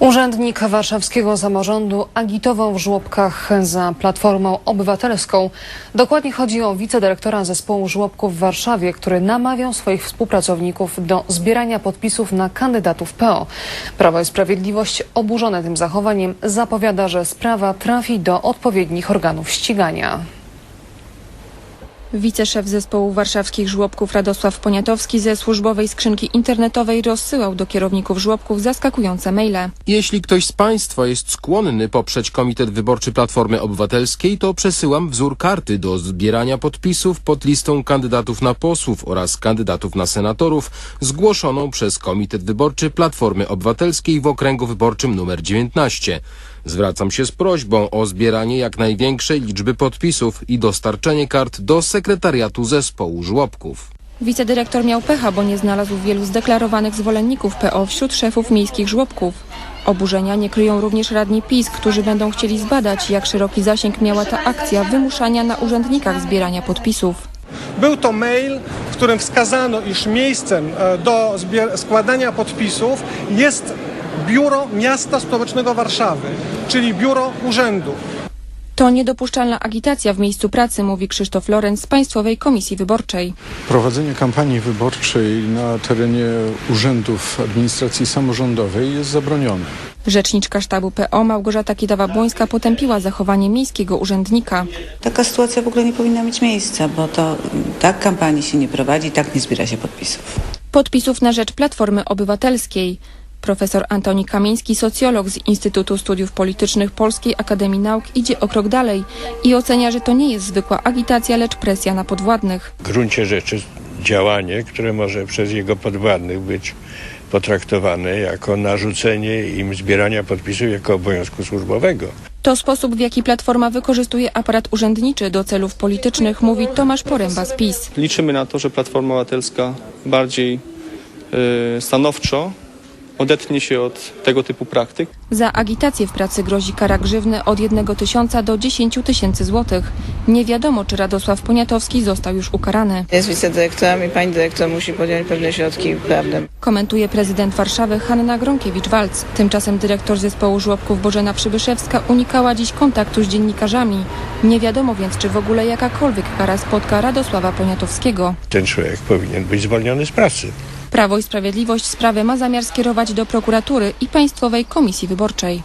Urzędnik warszawskiego samorządu agitował w żłobkach za Platformą Obywatelską. Dokładnie chodzi o wicedyrektora zespołu żłobków w Warszawie, który namawiał swoich współpracowników do zbierania podpisów na kandydatów PO. Prawo i Sprawiedliwość oburzone tym zachowaniem zapowiada, że sprawa trafi do odpowiednich organów ścigania. Wiceszef zespołu warszawskich żłobków Radosław Poniatowski ze służbowej skrzynki internetowej rozsyłał do kierowników żłobków zaskakujące maile. Jeśli ktoś z Państwa jest skłonny poprzeć Komitet Wyborczy Platformy Obywatelskiej, to przesyłam wzór karty do zbierania podpisów pod listą kandydatów na posłów oraz kandydatów na senatorów zgłoszoną przez Komitet Wyborczy Platformy Obywatelskiej w okręgu wyborczym numer 19. Zwracam się z prośbą o zbieranie jak największej liczby podpisów i dostarczenie kart do sekretariatu zespołu żłobków. Wicedyrektor miał pecha, bo nie znalazł wielu zdeklarowanych zwolenników PO wśród szefów miejskich żłobków. Oburzenia nie kryją również radni PiS, którzy będą chcieli zbadać, jak szeroki zasięg miała ta akcja wymuszania na urzędnikach zbierania podpisów. Był to mail, w którym wskazano, iż miejscem e, do składania podpisów jest biuro miasta stołecznego Warszawy, czyli biuro urzędu. To niedopuszczalna agitacja w miejscu pracy, mówi Krzysztof Lorenz z Państwowej Komisji Wyborczej. Prowadzenie kampanii wyborczej na terenie urzędów administracji samorządowej jest zabronione. Rzeczniczka sztabu PO Małgorzata Kidawa-Błońska potępiła zachowanie miejskiego urzędnika. Taka sytuacja w ogóle nie powinna mieć miejsca, bo to mm, tak kampanii się nie prowadzi, tak nie zbiera się podpisów. Podpisów na rzecz Platformy Obywatelskiej. Profesor Antoni Kamiński, socjolog z Instytutu Studiów Politycznych Polskiej Akademii Nauk, idzie o krok dalej i ocenia, że to nie jest zwykła agitacja, lecz presja na podwładnych. w gruncie rzeczy działanie, które może przez jego podwładnych być potraktowane jako narzucenie im zbierania podpisów jako obowiązku służbowego. To sposób, w jaki Platforma wykorzystuje aparat urzędniczy do celów politycznych, mówi Tomasz Poręba z PiS. Liczymy na to, że Platforma Obywatelska bardziej y, stanowczo odetnie się od tego typu praktyk. Za agitację w pracy grozi kara grzywny od 1 tysiąca do 10 tysięcy złotych. Nie wiadomo, czy Radosław Poniatowski został już ukarany. Jest wicedyrektorem i pani dyrektor musi podjąć pewne środki prawne. Komentuje prezydent Warszawy Hanna Gronkiewicz-Walc. Tymczasem dyrektor zespołu żłobków Bożena Przybyszewska unikała dziś kontaktu z dziennikarzami. Nie wiadomo więc, czy w ogóle jakakolwiek kara spotka Radosława Poniatowskiego. Ten człowiek powinien być zwolniony z pracy. Prawo i Sprawiedliwość sprawę ma zamiar skierować do prokuratury i Państwowej Komisji Wyborczej.